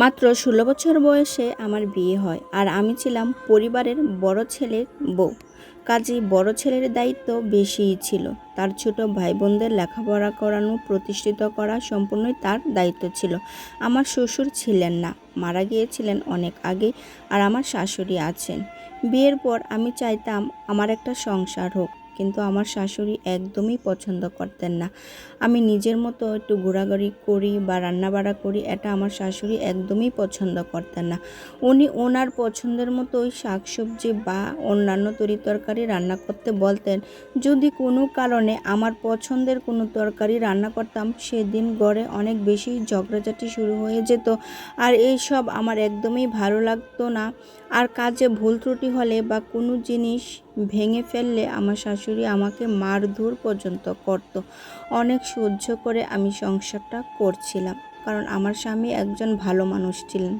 মাত্র ষোলো বছর বয়সে আমার বিয়ে হয় আর আমি ছিলাম পরিবারের বড় ছেলের বউ। কাজে বড় ছেলের দায়িত্ব বেশিই ছিল। তার ছোট ভাই বোনদের লেখাপড়া করানো, প্রতিষ্ঠিত করা সম্পূর্ণই তার দায়িত্ব ছিল। আমার শ্বশুর ছিলেন না, মারা গিয়েছিলেন অনেক আগে আর আমার শাশুড়ি আছেন। বিয়ের পর আমি চাইতাম আমার একটা সংসার হোক। কিন্তু আমার শাশুড়ি একদমই পছন্দ করতেন না। আমি নিজের মতো একটু ঘোরাঘুরি করি বা রান্নাবাড়া করি, এটা আমার শাশুড়ি একদমই পছন্দ করতেন না। উনি ওনার পছন্দের মতোই শাকসবজি বা অন্যান্য তরি তরকারি রান্না করতে বলতেন। যদি কোনো কারণে আমার পছন্দের কোনো তরকারি রান্না করতাম, সেদিন গড়ে অনেক বেশি ঝগড়াঝাটি শুরু হয়ে যেত। আর এই সব আমার একদমই ভালো লাগতো না। আর কাজে ভুল ত্রুটি হলে বা কোনো জিনিস ভেঙে ফেললে আমার শাশুড়ি আমাকে মারধর পর্যন্ত করত। অনেক সহ্য করে আমি সংসারটা করছিলাম। কারণ আমার স্বামী একজন ভালো মানুষ ছিলেন।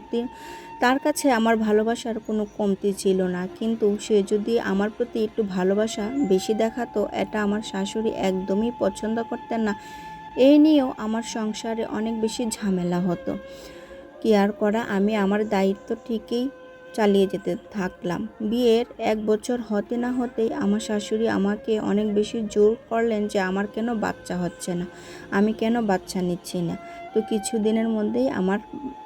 তার কাছে আমার ভালোবাসার কোনো কমতি ছিল না। কিন্তু সে যদি আমার প্রতি একটু ভালোবাসা বেশি দেখাতো, এটা আমার শাশুড়ি একদমই পছন্দ করতেন না। এই নিয়েও আমার সংসারে অনেক বেশি ঝামেলা হতো। কি আর করা? আমি আমার দায়িত্ব ঠিকই চালিয়ে যেতে থাকলাম। বিয়ের এক বছর হতে না হতেই আমার শাশুড়ি আমাকে অনেক বেশি জোর করলেন যে আমার কেন বাচ্চা হচ্ছে না, আমি কেন বাচ্চা নিচ্ছি না। তো কিছু দিনের মধ্যেই আমার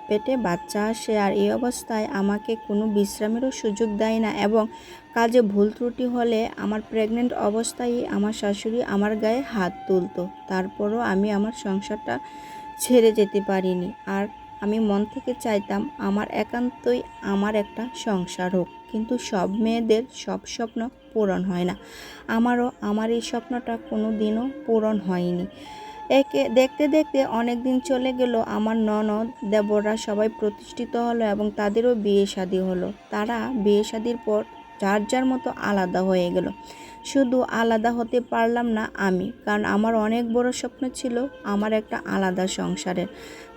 পেটে বাচ্চা আসে আর এই অবস্থায় আমাকে কোনো বিশ্রামেরও সুযোগ দেয় না এবং কাজে ভুল ত্রুটি হলে আমার প্রেগনেন্ট অবস্থায় আমার শাশুড়ি আমার গায়ে হাত তুলতো। তারপরও আমি আমার সংসারটা ছেড়ে যেতে পারিনি। আর আমি মন থেকে চাইতাম আমার একান্তই আমার একটা সংসার হোক। কিন্তু সব মেয়েদের সব স্বপ্ন পূরণ হয় না। আমারও আমার এই স্বপ্নটা কোনো দিনও পূরণ হয়নি। একে দেখতে দেখতে অনেক দিন চলে গেল, আমার ননদ, দেবররা সবাই প্রতিষ্ঠিত হলো এবং তাদেরও বিয়ে শাদী হলো। তারা বিয়ে শাদীর পর যার যার মতো আলাদা হয়ে গেল। শুধু আলাদা হতে পারলাম না আমি, কারণ আমার অনেক বড় স্বপ্ন ছিল আমার একটা আলাদা সংসারের।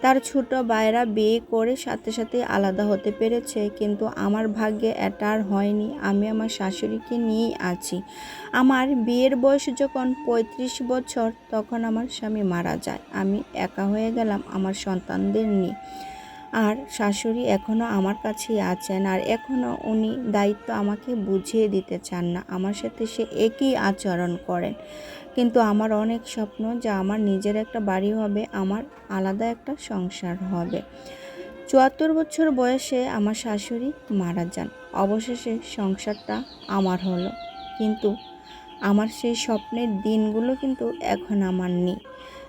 তার ছোট ভাইরা বিয়ে করে সাথে সাথে আলাদা হতে পেরেছে, কিন্তু আমার ভাগ্যে এটা আর হয়নি। আমি আমার শাশুড়িকে নিয়েই আছি। আমার বিয়ের বয়স যখন পঁয়ত্রিশ বছর, তখন আমার স্বামী মারা যায়। আমি একা হয়ে গেলাম, আমার সন্তানদের নিয়ে। আর শাশুড়ি এখনও আমার কাছেই আছেন আর এখনও উনি দায়িত্ব আমাকে বুঝিয়ে দিতে চান না। আমার সাথে সে একই আচরণ করেন। কিন্তু আমার অনেক স্বপ্ন যে আমার নিজের একটা বাড়ি হবে, আমার আলাদা একটা সংসার হবে। চুয়াত্তর বছর বয়সে আমার শাশুড়ি মারা যান। অবশেষে সংসারটা আমার হলো। কিন্তু আমার সেই স্বপ্নের দিনগুলো কিন্তু এখন আমার নেই।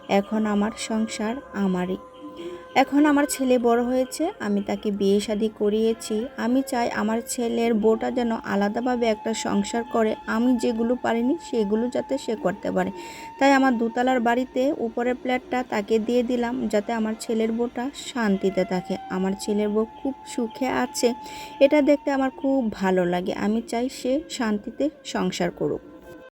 এখন আমার সংসার আমারই। এখন আমার ছেলে বড় হয়েছে, আমি তাকে বিয়ে শাদি করিয়েছি। আমি চাই আমার ছেলের বউটা যেন আলাদাভাবে একটা সংসার করে। আমি যেগুলো পারিনি সেগুলো যাতে সে করতে পারে। তাই আমার দোতলার বাড়িতে উপরের প্ল্যাটটা তাকে দিয়ে দিলাম যাতে আমার ছেলের বউটা শান্তিতে থাকে। আমার ছেলের বউ খুব সুখে আছে। এটা দেখতে আমার খুব ভালো লাগে। আমি চাই সে শান্তিতে সংসার করুক।